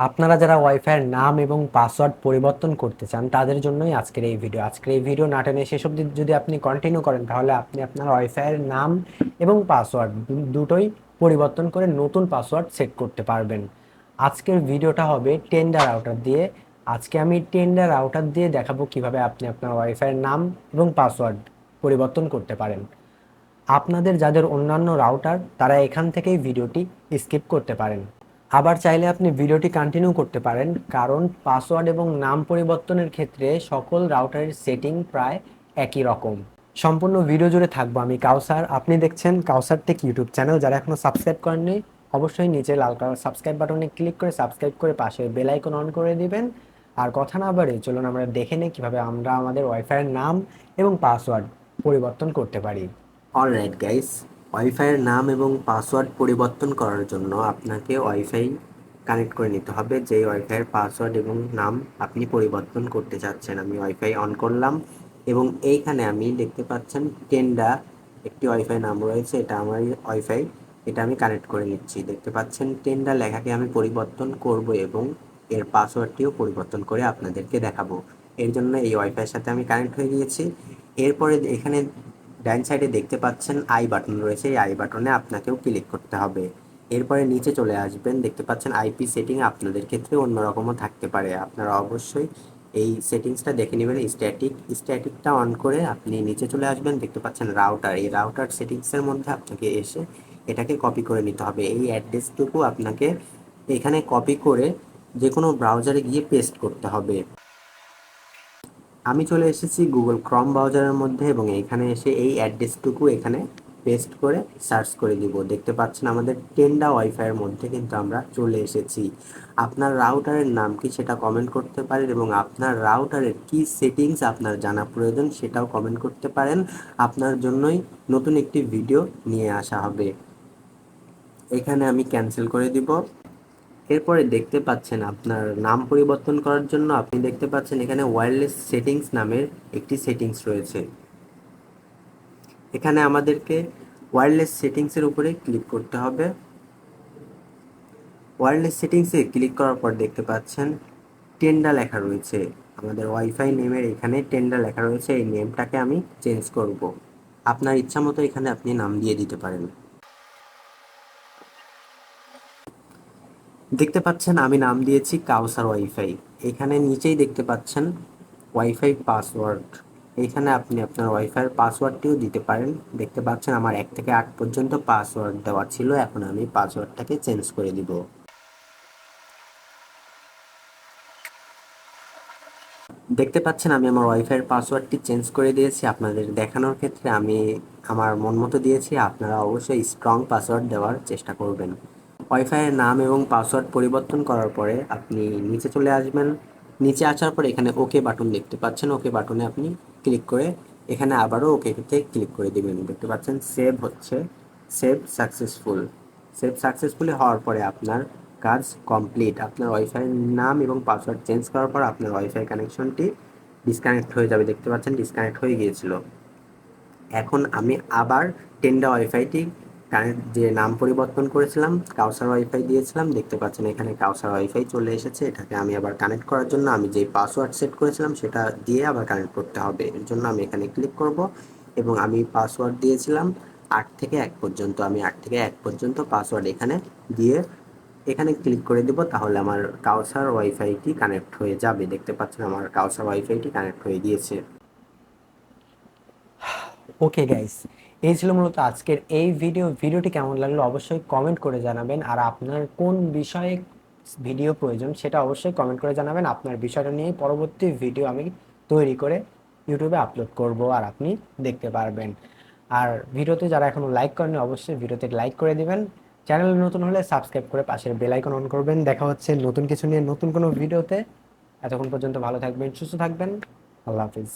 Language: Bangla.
আপনারা যারা ওয়াইফাইয়ের নাম এবং পাসওয়ার্ড পরিবর্তন করতে চান, তাদের জন্যই আজকের এই ভিডিও আজকের এই ভিডিও না টেনে অবধি যদি আপনি কন্টিনিউ করেন, তাহলে আপনি আপনার ওয়াইফাইয়ের নাম এবং পাসওয়ার্ড দুটোই পরিবর্তন করে নতুন পাসওয়ার্ড সেট করতে পারবেন। আজকের ভিডিওটা হবে টেন্ডার আউটার দিয়ে। আজকে আমি টেন্ডার আউটার দিয়ে দেখাবো কীভাবে আপনি আপনার ওয়াইফাইয়ের নাম এবং পাসওয়ার্ড পরিবর্তন করতে পারেন। আপনাদের যাদের অন্যান্য রাউটার তারা এখান থেকেই ভিডিওটি স্কিপ করতে পারেন। আবার চাইলে আপনি ভিডিওটি কন্টিনিউ করতে পারেন, কারণ পাসওয়ার্ড এবং নাম পরিবর্তনের ক্ষেত্রে সকল রাউটারের সেটিং প্রায় একই রকম। সম্পূর্ণ ভিডিও জুড়ে থাকব আমি কাউসার। আপনি দেখছেন কাউসার টেক ইউটিউব চ্যানেল। যারা এখনও সাবস্ক্রাইব করেননি, অবশ্যই নিচে লাল কালার সাবস্ক্রাইব বাটনে ক্লিক করে সাবস্ক্রাইব করে পাশে বেল আইকন অন করে দিবেন। আর কথা না বাড়ে চলুন আমরা দেখে নিই কীভাবে আমরা আমাদের ওয়াইফাইয়ের নাম এবং পাসওয়ার্ড পরিবর্তন করতে পারি। অলরাইট গাইস ওয়াইফাইয়ের নাম এবং পাসওয়ার্ড পরিবর্তন করার জন্য আপনাকে ওয়াইফাই কানেক্ট করে নিতে হবে। যে ওয়াইফাইয়ের পাসওয়ার্ড এবং নাম আপনি পরিবর্তন করতে চাচ্ছেন, আমি ওয়াইফাই অন করলাম এবং এইখানে আমি দেখতে পাচ্ছেন টেন্ডা একটি ওয়াইফাই নাম রয়েছে, এটা আমার ওয়াইফাই এটা আমি কানেক্ট করে নিচ্ছি। দেখতে পাচ্ছেন টেন্ডা লেখাকে আমি পরিবর্তন করব এবং এর পাসওয়ার্ডটিও পরিবর্তন করে আপনাদেরকে দেখাবো। এর জন্য এই ওয়াইফাইয়ের সাথে আমি কানেক্ট হয়ে গিয়েছি। এরপরে এখানে ডান সাইডে দেখতে পাচ্ছেন আই বাটন রয়েছে, এই আই বাটনে আপনাকেও ক্লিক করতে হবে। এরপরে নিচে চলে আসবেন, দেখতে পাচ্ছেন আইপি সেটিং আপনাদের ক্ষেত্রে অন্যরকমও থাকতে পারে। আপনারা অবশ্যই এই সেটিংসটা দেখে নেবেন স্ট্যাটিক স্ট্যাটিকটা অন করে আপনি নিচে চলে আসবেন, দেখতে পাচ্ছেন রাউটার এই রাউটার সেটিংসের মধ্যে আপনাকে এসে এটাকে কপি করে নিতে হবে। এই অ্যাড্রেসটুকু আপনাকে এখানে কপি করে যে কোনো ব্রাউজারে গিয়ে পেস্ট করতে হবে। আমি চলে এসেছি গুগল ক্রম ব্রাউজারের মধ্যে এবং এখানে এসে এই অ্যাড্রেসটুকু এখানে পেস্ট করে সার্চ করে দিব। দেখতে পাচ্ছেন আমাদের টেন্ডা ওয়াইফাইয়ের মধ্যে কিন্তু আমরা চলে এসেছি। আপনার রাউটারের নাম কি সেটা কমেন্ট করতে পারেন এবং আপনার রাউটারের কি সেটিংস আপনার জানা প্রয়োজন সেটাও কমেন্ট করতে পারেন। আপনার জন্যই নতুন একটি ভিডিও নিয়ে আসা হবে। এখানে আমি ক্যান্সেল করে দিব। এরপরে দেখতে পাচ্ছেন আপনার নাম পরিবর্তন করার জন্য আপনি দেখতে পাচ্ছেন এখানে ওয়্যারলেস সেটিংস নামের একটি সেটিংস রয়েছে। এখানে আমাদেরকে ওয়্যারলেস সেটিংসের উপরে ক্লিক করতে হবে। ওয়্যারলেস সেটিংসে ক্লিক করার পর দেখতে পাচ্ছেন টেন্ডা লেখা রয়েছে। আমাদের ওয়াইফাই নেমের এখানে টেন্ডা লেখা রয়েছে। এই নেমটাকে আমি চেঞ্জ করব। আপনার ইচ্ছা মতো এখানে আপনি নাম দিয়ে দিতে পারেন। দেখতে পাচ্ছেন আমি নাম দিয়েছি কাউসার ওয়াইফাই। এখানে নিচেই দেখতে পাচ্ছেন ওয়াইফাই পাসওয়ার্ড। এখানে আপনি আপনার ওয়াইফাইয়ের পাসওয়ার্ডটিও দিতে পারেন। দেখতে পাচ্ছেন আমার এক থেকে আট পর্যন্ত পাসওয়ার্ড দেওয়া ছিল। এখন আমি পাসওয়ার্ডটাকে চেঞ্জ করে দিব। দেখতে পাচ্ছেন আমি আমার ওয়াইফাইয়ের পাসওয়ার্ডটি চেঞ্জ করে দিয়েছি। আপনাদের দেখানোর ক্ষেত্রে আমি আমার মন মতো দিয়েছি। আপনারা অবশ্যই স্ট্রং পাসওয়ার্ড দেওয়ার চেষ্টা করবেন। ওয়াইফাইয়ের নাম এবং পাসওয়ার্ড পরিবর্তন করার পরে আপনি নিচে চলে আসবেন। নিচে আসার পরে এখানে ওকে বাটন দেখতে পাচ্ছেন। ওকে বাটনে আপনি ক্লিক করে এখানে আবারও ওকেতে ক্লিক করে দেবেন। দেখতে পাচ্ছেন সেভ হচ্ছে। সেভ সাকসেসফুল সেভ সাকসেসফুলি হওয়ার পরে আপনার কাজ কমপ্লিট আপনার ওয়াইফাইয়ের নাম এবং পাসওয়ার্ড চেঞ্জ করার পর আপনার ওয়াইফাই কানেকশনটি ডিসকানেক্ট হয়ে যাবে। দেখতে পাচ্ছেন ডিসকানেক্ট হয়ে গিয়েছিল। এখন আমি আবার টেন্ডা ওয়াইফাইটি কানেক্ট যে নাম পরিবর্তন করেছিলাম কাউসার ওয়াইফাই দিয়েছিলাম, দেখতে পাচ্ছেন এখানে কাউসার ওয়াইফাই চলে এসেছে, এটাকে আমি আবার কানেক্ট করার জন্য আমি যে পাসওয়ার্ড সেট করেছিলাম, সেটা দিয়ে আবার কানেক্ট করতে হবে। এর জন্য আমি এখানে ক্লিক করব এবং আমি পাসওয়ার্ড দিয়েছিলাম আট থেকে এক পর্যন্ত, আমি আট থেকে এক পর্যন্ত পাসওয়ার্ড এখানে দিয়ে এখানে ক্লিক করে দেব, তাহলে আমার কাউসার ওয়াইফাইটি কানেক্ট হয়ে যাবে। দেখতে পাচ্ছেন আমার কাউসার ওয়াইফাইটি কানেক্ট হয়ে গিয়েছে। ওকে গাইস এই ছিল মূলত আজকের এই ভিডিও ভিডিওটি কেমন লাগল অবশ্যই কমেন্ট করে জানাবেন। আর আপনার কোন বিষয়ে ভিডিও প্রয়োজন সেটা অবশ্যই কমেন্ট করে জানাবেন। আপনার বিষয়টা নিয়ে পরবর্তী ভিডিও আমি তৈরি করে ইউটিউবে আপলোড করব আর আপনি দেখতে পারবেন। আর ভিডিওতে যারা এখনও লাইক করেনি অবশ্যই ভিডিওতে লাইক করে দিবেন। চ্যানেল নতুন হলে সাবস্ক্রাইব করে পাশের বেল আইকন অন করবেন। দেখা হচ্ছে নতুন কিছু নিয়ে নতুন কোনো ভিডিওতে এতক্ষণ পর্যন্ত ভালো থাকবেন, সুস্থ থাকবেন। আল্লাহ হাফিজ।